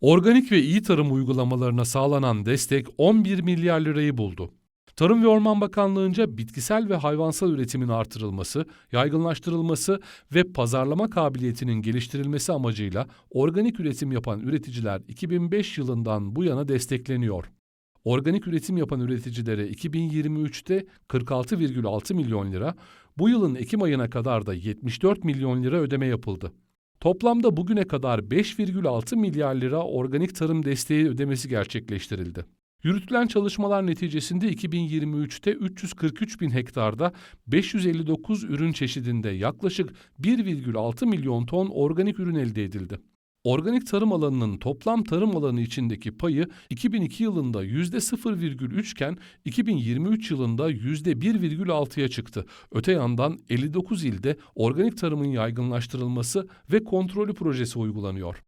Organik ve iyi tarım uygulamalarına sağlanan destek 11 milyar lirayı buldu. Tarım ve Orman Bakanlığı'nca bitkisel ve hayvansal üretimin artırılması, yaygınlaştırılması ve pazarlama kabiliyetinin geliştirilmesi amacıyla organik üretim yapan üreticiler 2005 yılından bu yana destekleniyor. Organik üretim yapan üreticilere 2023'te 46,6 milyon lira, bu yılın Ekim ayına kadar da 74 milyon lira ödeme yapıldı. Toplamda bugüne kadar 5,6 milyar lira organik tarım desteği ödemesi gerçekleştirildi. Yürütülen çalışmalar neticesinde 2023'te 343 bin hektarda 559 ürün çeşidinde yaklaşık 1,6 milyon ton organik ürün elde edildi. Organik tarım alanının toplam tarım alanı içindeki payı 2002 yılında %0,3 iken 2023 yılında %1,6'ya çıktı. Öte yandan 59 ilde organik tarımın yaygınlaştırılması ve kontrolü projesi uygulanıyor.